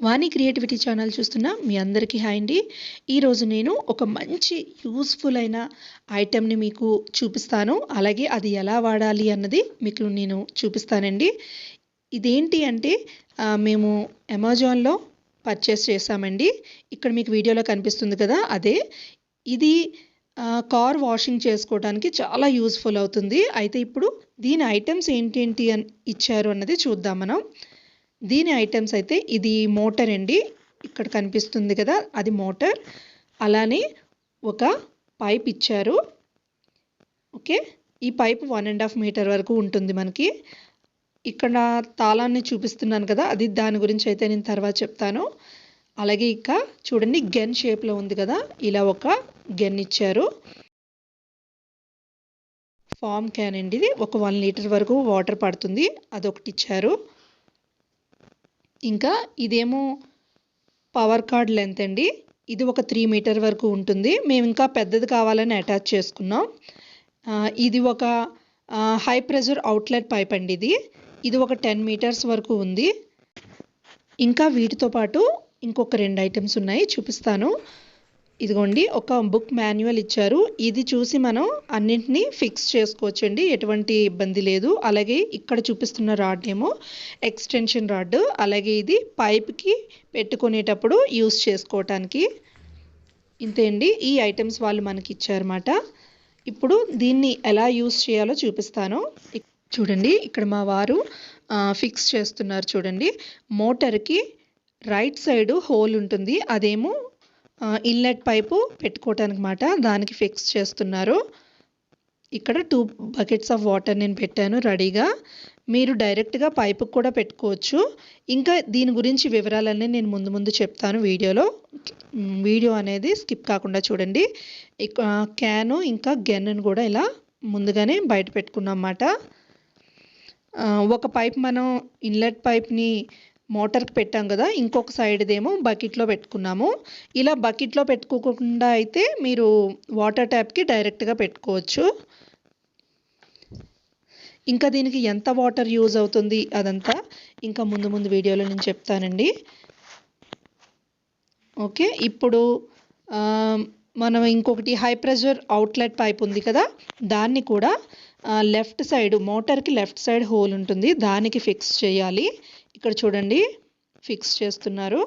వాణి creativity channel చూస్తున్న మీ అందరికీ hi అండి. ఈరోజు నేను ఒక మంచి యూస్ఫుల్ అయిన ఐటెంని మీకు చూపిస్తాను. అలాగే అది ఎలా వాడాలి అన్నది మీకు నేను చూపిస్తానండి. ఇదేంటి అంటే మేము అమెజాన్లో పర్చేస్ చేసామండి ఇక్కడ మీకు వీడియోలో కనిపిస్తుంది కదా అదే. ఇది కార్ వాషింగ్ చేసుకోవడానికి చాలా యూస్ఫుల్ అవుతుంది. అయితే ఇప్పుడు దీని ఐటమ్స్ ఏంటేంటి అని ఇచ్చారు అన్నది చూద్దాం మనం. దీని ఐటమ్స్ అయితే ఇది మోటార్ అండి. ఇక్కడ కనిపిస్తుంది కదా అది మోటార్ అలానే ఒక పైప్ ఇచ్చారు. ఓకే ఈ pipe one and half metre వరకు ఉంటుంది మనకి. ఇక్కడ తాళాన్ని చూపిస్తున్నాను కదా అది దాని గురించి అయితే నేను తర్వాత చెప్తాను. అలాగే ఇక చూడండి గెన్ షేప్లో ఉంది కదా ఇలా ఒక గెన్ ఇచ్చారు. ఫామ్ క్యాన్ అండి ఇది. ఒక వన్ లీటర్ వరకు వాటర్ పడుతుంది. అదొకటి ఇచ్చారు. ఇంకా ఇదేమో పవర్ కార్డ్ లెంత్ అండి. ఇది ఒక త్రీ మీటర్ వరకు ఉంటుంది. మేము ఇంకా పెద్దది కావాలని అటాచ్ చేసుకున్నాం. ఇది ఒక హై ప్రెజర్ అవుట్లెట్ పైప్ అండి ఇది. ఇది ఒక టెన్ మీటర్స్ వరకు ఉంది. ఇంకా వీటితో పాటు ఇంకొక రెండు ఐటమ్స్ ఉన్నాయి. చూపిస్తాను. ఇదిగోండి ఒక బుక్ మాన్యువల్ ఇచ్చారు. ఇది చూసి మనం అన్నింటినీ ఫిక్స్ చేసుకోవచ్చండి ఎటువంటి ఇబ్బంది లేదు. అలాగే ఇక్కడ చూపిస్తున్న రాడ్ ఏమో ఎక్స్టెన్షన్ రాడ్. అలాగే ఇది పైప్కి పెట్టుకునేటప్పుడు యూస్ చేసుకోవటానికి. ఇంతే అండి ఈ ఐటమ్స్ వాళ్ళు మనకి ఇచ్చారన్నమాట. ఇప్పుడు దీన్ని ఎలా యూస్ చేయాలో చూపిస్తాను. చూడండి ఇక్కడ మా వారు ఫిక్స్ చేస్తున్నారు చూడండి. మోటార్కి రైట్ సైడ్ హోల్ ఉంటుంది అదేమో ఇన్లెట్ పైపు పెట్టుకోవటానికి మాట దానికి ఫిక్స్ చేస్తున్నారు. ఇక్కడ టూ బకెట్స్ ఆఫ్ వాటర్ నేను పెట్టాను రెడీగా. మీరు డైరెక్ట్గా పైపుకి కూడా పెట్టుకోవచ్చు. ఇంకా దీని గురించి వివరాలన్నీ నేను ముందు ముందు చెప్తాను వీడియోలో. వీడియో అనేది స్కిప్ కాకుండా చూడండి. క్యాను ఇంకా గెన్ను కూడా ఇలా ముందుగానే బయట పెట్టుకున్నాం అన్నమాట. ఒక పైప్ మనం ఇన్లెట్ పైప్ని మోటార్కి పెట్టాం కదా ఇంకొక సైడ్దేమో బకెట్లో పెట్టుకున్నాము. ఇలా బకెట్లో పెట్టుకోకుండా అయితే మీరు వాటర్ ట్యాప్కి డైరెక్ట్గా పెట్టుకోవచ్చు. ఇంకా దీనికి ఎంత వాటర్ యూజ్ అవుతుంది అదంతా ఇంకా ముందు ముందు వీడియోలో నేను చెప్తానండి. ఓకే ఇప్పుడు మనం ఇంకొకటి హై ప్రెషర్ అవుట్లెట్ పైప్ ఉంది కదా దాన్ని కూడా లెఫ్ట్ సైడ్ మోటార్కి లెఫ్ట్ సైడ్ హోల్ ఉంటుంది దానికి ఫిక్స్ చేయాలి. ఇక్కడ చూడండి ఫిక్స్ చేస్తున్నారు.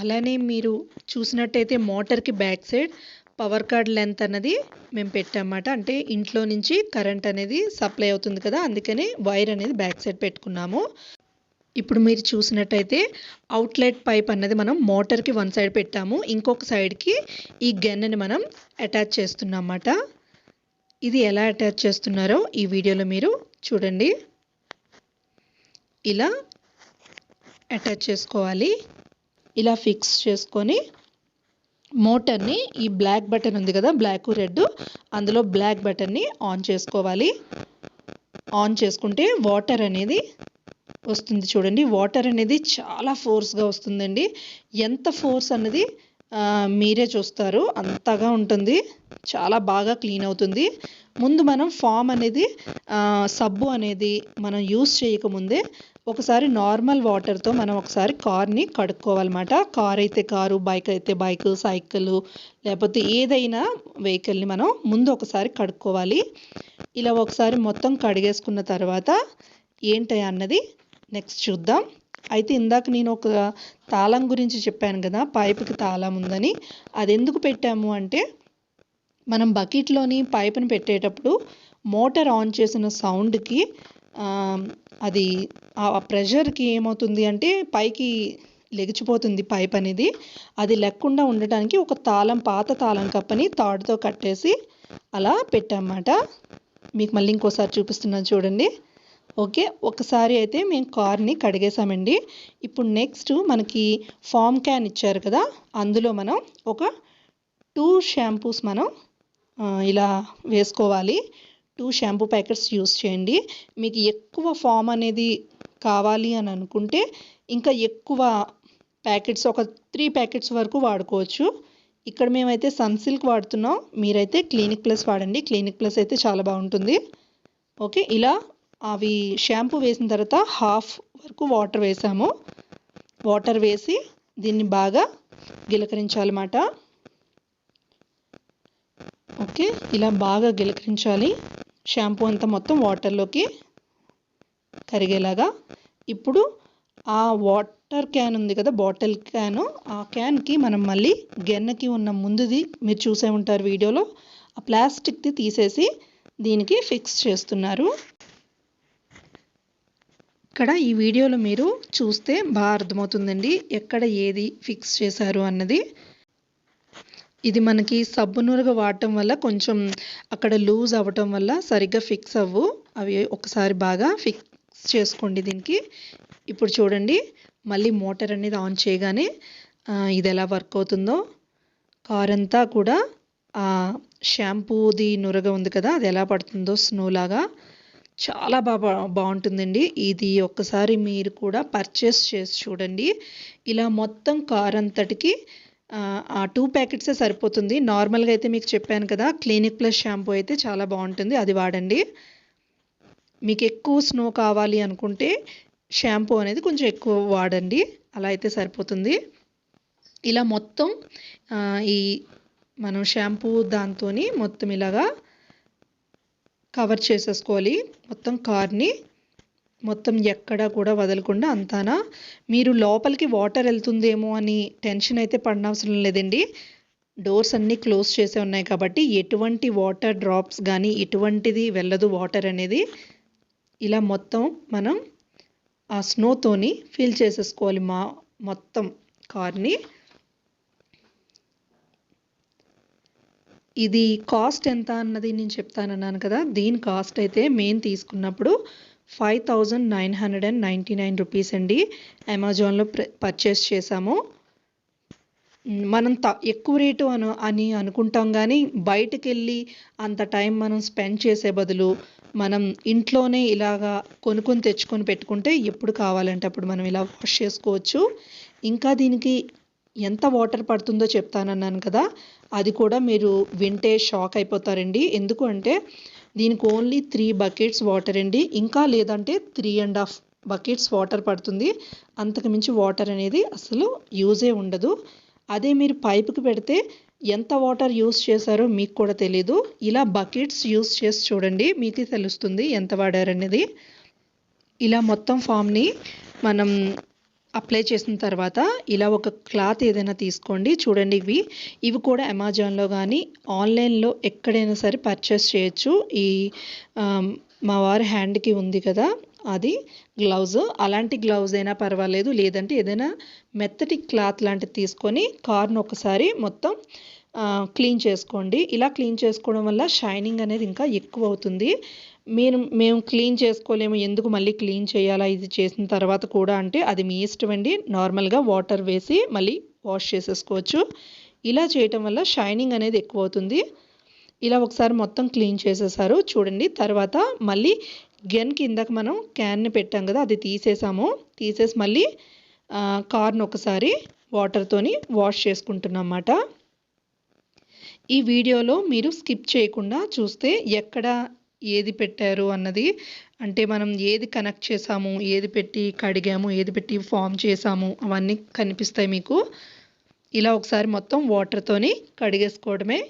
అలానే మీరు చూసినట్టయితే మోటార్కి back side power cord length అన్నది మేము పెట్టామన్నమాట. అంటే ఇంట్లో నుంచి కరెంట్ అనేది సప్లై అవుతుంది కదా అందుకని వైర్ అనేది బ్యాక్ సైడ్ పెట్టుకున్నాము. ఇప్పుడు మీరు చూసినట్టయితే అవుట్లెట్ పైప్ అన్నది మనం మోటార్కి వన్ సైడ్ పెట్టాము. ఇంకొక సైడ్కి ఈ గన్నని మనం అటాచ్ చేస్తున్నాం అన్నమాట ఇది ఎలా అటాచ్ చేస్తున్నారో ఈ వీడియోలో మీరు చూడండి. ఇలా అటాచ్ చేసుకోవాలి. ఇలా ఫిక్స్ చేసుకొని మోటార్ని ఈ బ్లాక్ బటన్ ఉంది కదా బ్లాక్ రెడ్ అందులో బ్లాక్ బటన్ని ఆన్ చేసుకోవాలి. ఆన్ చేసుకుంటే వాటర్ అనేది వస్తుంది చూడండి. వాటర్ అనేది చాలా ఫోర్స్గా వస్తుందండి. ఎంత ఫోర్స్ అన్నది మీరే చూస్తారు. అంతగా ఉంటుంది. చాలా బాగా క్లీన్ అవుతుంది. ముందు మనం ఫామ్ అనేది సబ్బు అనేది మనం యూస్ చేయకముందే ఒకసారి నార్మల్ వాటర్తో మనం ఒకసారి కార్ని కడుక్కోవాలన్నమాట. కార్ అయితే కారు బైక్ అయితే బైక్ సైకిల్ లేకపోతే ఏదైనా వెహికల్ని మనం ముందు ఒకసారి కడుక్కోవాలి. ఇలా ఒకసారి మొత్తం కడిగేసుకున్న తర్వాత ఏంటి అన్నది? నెక్స్ట్ చూద్దాం. అయితే ఇందాక నేను ఒక తాళం గురించి చెప్పాను కదా పైపుకి తాళం ఉందని. అది ఎందుకు పెట్టాము అంటే మనం బకెట్లోని పైపుని పెట్టేటప్పుడు మోటార్ ఆన్ చేసిన సౌండ్కి అది ఆ ప్రెషర్కి ఏమవుతుంది అంటే పైకి లెగిచిపోతుంది పైప్ అనేది. అది లేకుండా ఉండటానికి ఒక తాళం పాత తాళం కప్పని తాడుతో కట్టేసి అలా పెట్టామన్నమాట. మీకు మళ్ళీ ఇంకోసారి చూపిస్తున్నాను చూడండి. ఓకే? ఒకసారి అయితే మేము కార్ని కడిగేసామండి. ఇప్పుడు నెక్స్ట్ మనకి ఫామ్ క్యాన్ ఇచ్చారు కదా అందులో మనం ఒక టూ షాంపూస్ మనం ఇలా వేసుకోవాలి. టూ షాంపూ ప్యాకెట్స్ యూస్ చేయండి. మీకు ఎక్కువ ఫామ్ అనేది కావాలి అని అనుకుంటే ఇంకా ఎక్కువ ప్యాకెట్స్ ఒక త్రీ ప్యాకెట్స్ వరకు వాడుకోవచ్చు. ఇక్కడ మేమైతే సన్సిల్క్ వాడుతున్నాం. మీరైతే క్లినిక్ ప్లస్ వాడండి. క్లినిక్ ప్లస్ అయితే చాలా బాగుంటుంది. ఓకే? ఇలా అవి షాంపూ వేసిన తర్వాత హాఫ్ వరకు వాటర్ వేసాము. వాటర్ వేసి దీన్ని బాగా గిలకరించాలన్నమాట. ఓకే ఇలా బాగా గిలకరించాలి. షాంపూ అంతా మొత్తం వాటర్లోకి కరిగేలాగా. ఇప్పుడు ఆ వాటర్ క్యాన్ ఉంది కదా బాటిల్ క్యాన్. ఆ క్యాన్కి మనం మళ్ళీ గెన్నకి ఉన్న ముందుది మీరు చూసే ఉంటారు వీడియోలో ఆ ప్లాస్టిక్ది తీసేసి దీనికి ఫిక్స్ చేస్తున్నారు. ఇక్కడ ఈ వీడియోలో మీరు చూస్తే బాగా అర్థమవుతుందండి ఎక్కడ ఏది ఫిక్స్ చేశారు అన్నది. ఇది మనకి సబ్బు నురగ వాడటం వల్ల కొంచెం అక్కడ లూజ్ అవ్వటం వల్ల సరిగ్గా ఫిక్స్ అవ్వు. అవి ఒకసారి బాగా ఫిక్స్ చేసుకోండి దీనికి. ఇప్పుడు చూడండి మళ్ళీ మోటార్ అనేది ఆన్ చేయగానే ఇది ఎలా వర్క్ అవుతుందో. కార్ అంతా కూడా షాంపూది నురగ ఉంది కదా అది ఎలా పడుతుందో స్నో లాగా. చాలా బాగా బాగుంటుందండి. ఇది ఒక్కసారి మీరు కూడా పర్చేస్ చేసి చూడండి. ఇలా మొత్తం కార్ అంతటికి ఆ టూ ప్యాకెట్సే సరిపోతుంది. నార్మల్గా అయితే మీకు చెప్పాను కదా క్లినిక్ ప్లస్ షాంపూ అయితే చాలా బాగుంటుంది. అది వాడండి. మీకు ఎక్కువ స్నో కావాలి అనుకుంటే షాంపూ అనేది కొంచెం ఎక్కువ వాడండి. అలా అయితే సరిపోతుంది. ఇలా మొత్తం ఈ మనం షాంపూ దాంతో మొత్తం ఇలాగా కవర్ చేసేసుకోవాలి. మొత్తం కార్ని మొత్తం ఎక్కడా కూడా వదలకుండా అంతానా. మీరు లోపలికి వాటర్ వెళ్తుందేమో అని టెన్షన్ అయితే పడనవసరం లేదండి. డోర్స్ అన్నీ క్లోజ్ చేసే ఉన్నాయి కాబట్టి ఎటువంటి వాటర్ డ్రాప్స్ కానీ ఎటువంటిది వెళ్ళదు వాటర్ అనేది. ఇలా మొత్తం మనం ఆ స్నోతోని ఫిల్ చేసేసుకోవాలి మా మొత్తం కార్ని. ఇది కాస్ట్ ఎంత అన్నది నేను చెప్తానన్నాను కదా దీని కాస్ట్ అయితే మెయిన్ తీసుకున్నప్పుడు five thousand nine hundred and ninety nine rupees అండి అమెజాన్లో పర్చేస్ చేసాము మనం త ఎక్కువ రేటు అను అని అనుకుంటాం కానీ బయటకు వెళ్ళి అంత టైం మనం స్పెండ్ చేసే బదులు మనం ఇంట్లోనే ఇలాగా కొనుక్కొని తెచ్చుకొని పెట్టుకుంటే ఎప్పుడు కావాలంటే అప్పుడు మనం ఇలా వాష్ చేసుకోవచ్చు. ఇంకా దీనికి ఎంత వాటర్ పడుతుందో చెప్తానన్నాను కదా అది కూడా మీరు వింటే షాక్ అయిపోతారండి. ఎందుకు అంటే దీనికి ఓన్లీ త్రీ బకెట్స్ వాటర్ అండి. ఇంకా లేదంటే three and half buckets water పడుతుంది. అంతకు మించి వాటర్ అనేది అసలు యూజే ఉండదు. అదే మీరు పైపుకి పెడితే ఎంత వాటర్ యూస్ చేశారో మీకు కూడా తెలీదు. ఇలా బకెట్స్ యూస్ చేసి చూడండి. మీకు తెలుస్తుంది ఎంత వాడారనేది. ఇలా మొత్తం ఫామ్ని మనం అప్లై చేసిన తర్వాత ఇలా ఒక క్లాత్ ఏదైనా తీసుకోండి. చూడండి ఇవి. ఇవి కూడా అమెజాన్లో కానీ ఆన్లైన్లో ఎక్కడైనా సరే పర్చేస్ చేయొచ్చు. ఈ మా వారి హ్యాండ్కి ఉంది కదా అది గ్లౌజ్. అలాంటి గ్లౌజ్ అయినా పర్వాలేదు. లేదంటే ఏదైనా మెత్తటి క్లాత్ లాంటిది తీసుకొని కార్ను ఒకసారి మొత్తం క్లీన్ చేసుకోండి. ఇలా క్లీన్ చేసుకోవడం వల్ల షైనింగ్ అనేది ఇంకా ఎక్కువ అవుతుంది. మీరు మేము క్లీన్ చేసుకోలేము ఎందుకు మళ్ళీ క్లీన్ చేయాలా ఇది చేసిన తర్వాత కూడా అంటే అది మీ ఇష్టం అండి. నార్మల్గా వాటర్ వేసి మళ్ళీ వాష్ చేసేసుకోవచ్చు. ఇలా చేయటం వల్ల షైనింగ్ అనేది ఎక్కువ అవుతుంది ఇలా ఒకసారి మొత్తం క్లీన్ చేసేసారు. చూడండి తర్వాత మళ్ళీ గెన్ కిందకి మనం క్యాన్ని పెట్టాం కదా అది తీసేసాము. తీసేసి మళ్ళీ కార్ను ఒకసారి వాటర్తోని వాష్ చేసుకుంటున్నాం అన్నమాట. ఈ వీడియోలో మీరు స్కిప్ చేయకుండా చూస్తే ఎక్కడ ఏది పెట్టారు అన్నది అంటే మనం ఏది కనెక్ట్ చేసాము ఏది పెట్టి కడిగాము ఏది పెట్టి ఫామ్ చేసాము అవన్నీ కనిపిస్తాయి మీకు. ఇలా ఒకసారి మొత్తం వాటర్తోని కడిగేసుకోవడమే.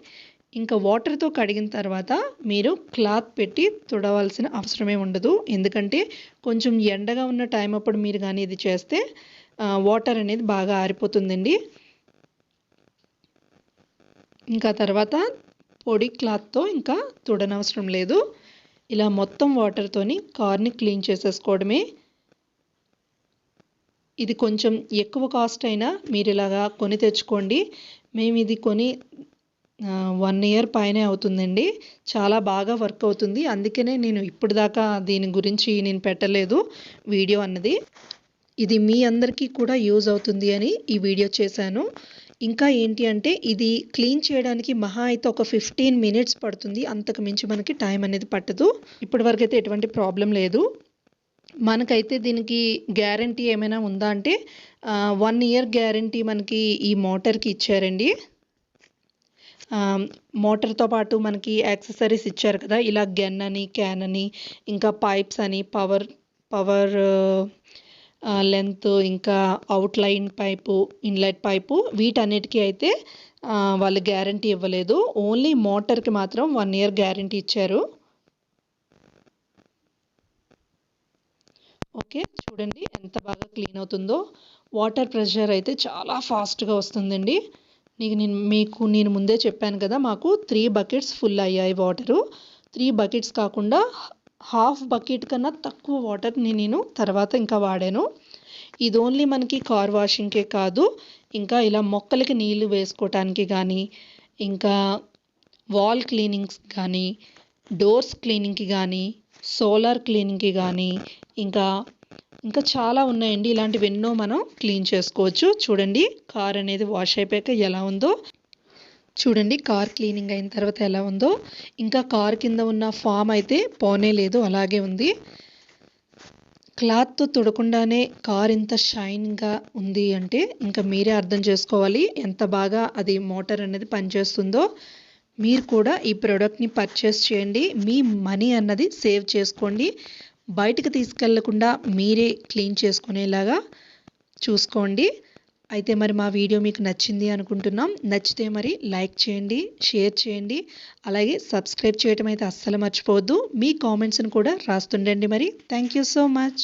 ఇంకా వాటర్తో కడిగిన తర్వాత మీరు క్లాత్ పెట్టి తుడవలసిన అవసరమే ఉండదు. ఎందుకంటే కొంచెం ఎండగా ఉన్న టైం అప్పుడు మీరు కానీ ఇది చేస్తే వాటర్ అనేది బాగా ఆరిపోతుందండి. ఇంకా తర్వాత పొడి క్లాత్తో ఇంకా తుడనవసరం లేదు. ఇలా మొత్తం వాటర్తోని కార్ని క్లీన్ చేసేసుకోవడమే. ఇది కొంచెం ఎక్కువ కాస్ట్ అయినా మీరు ఇలాగా కొని తెచ్చుకోండి. మేము ఇది కొని వన్ ఇయర్ పైనే అవుతుందండి. చాలా బాగా వర్క్ అవుతుంది. అందుకనే నేను ఇప్పుడు దాకా దీని గురించి నేను పెట్టలేదు వీడియో అన్నది. ఇది మీ అందరికీ కూడా యూజ్ అవుతుంది అని ఈ వీడియో చేశాను. ఇంకా ఏంటి అంటే ఇది క్లీన్ చేయడానికి మహా అయితే ఒక ఫిఫ్టీన్ మినిట్స్ పడుతుంది. అంతకు మించి మనకి టైం అనేది పట్టదు. ఇప్పటి వరకు అయితే ఎటువంటి ప్రాబ్లం లేదు. మనకైతే దీనికి గ్యారంటీ ఏమైనా ఉందా అంటే వన్ ఇయర్ గ్యారంటీ మనకి ఈ మోటార్కి ఇచ్చారండి. మోటార్తో పాటు మనకి యాక్సెసరీస్ ఇచ్చారు కదా ఇలా గెన్ అని క్యాన్ అని ఇంకా పైప్స్ అని పవర్ పవర్ లెంత్ ఇంకా అవుట్లైన్ పైపు ఇన్లెట్ పైపు వీటన్నిటికీ అయితే వాళ్ళు గ్యారంటీ ఇవ్వలేదు. ఓన్లీ మోటార్కి మాత్రం వన్ ఇయర్ గ్యారంటీ ఇచ్చారు. ఓకే చూడండి ఎంత బాగా క్లీన్ అవుతుందో. వాటర్ ప్రెషర్ అయితే చాలా ఫాస్ట్గా వస్తుందండి. నీకు నేను మీకు నేను ముందే చెప్పాను కదా మాకు త్రీ బకెట్స్ ఫుల్ అయ్యాయి వాటరు త్రీ బకెట్స్ కాకుండా హాఫ్ బకెట్ కన్నా తక్కువ వాటర్ని నేను తర్వాత ఇంకా వాడాను. ఇది ఓన్లీ మనకి కార్ వాషింగ్కే కాదు ఇంకా ఇలా మొక్కలకి నీళ్ళు వేసుకోవటానికి కానీ ఇంకా వాల్ క్లీనింగ్స్ కానీ డోర్స్ క్లీనింగ్కి కానీ సోలార్ క్లీనింగ్కి కానీ ఇంకా ఇంకా చాలా ఉన్నాయండి. ఇలాంటివి ఎన్నో మనం క్లీన్ చేసుకోవచ్చు. చూడండి కార్ అనేది వాష్ అయిపోయాక ఎలా ఉందో. చూడండి కార్ క్లీనింగ్ అయిన తర్వాత ఎలా ఉందో. ఇంకా కార్ కింద ఉన్న ఫామ్ అయితే పోనే లేదు అలాగే ఉంది. క్లాత్తో తుడకుండానే కార్ ఇంత షైన్గా ఉంది అంటే ఇంకా మీరే అర్థం చేసుకోవాలి ఎంత బాగా అది మోటార్ అనేది పనిచేస్తుందో. మీరు కూడా ఈ ప్రోడక్ట్ని పర్చేస్ చేయండి మీ మనీ అన్నది సేవ్ చేసుకోండి. బయటకు తీసుకెళ్ళకుండా మీరే క్లీన్ చేసుకునేలాగా చూసుకోండి. అయితే మరి మా వీడియో మీకు నచ్చింది అనుకుంటున్నాం. నచ్చితే మరి లైక్ చేయండి షేర్ చేయండి. అలాగే సబ్స్క్రైబ్ చేయటం అయితే అస్సలు మర్చిపోవద్దు. మీ కామెంట్స్ని కూడా రాస్తుండండి మరి. Thank you so much.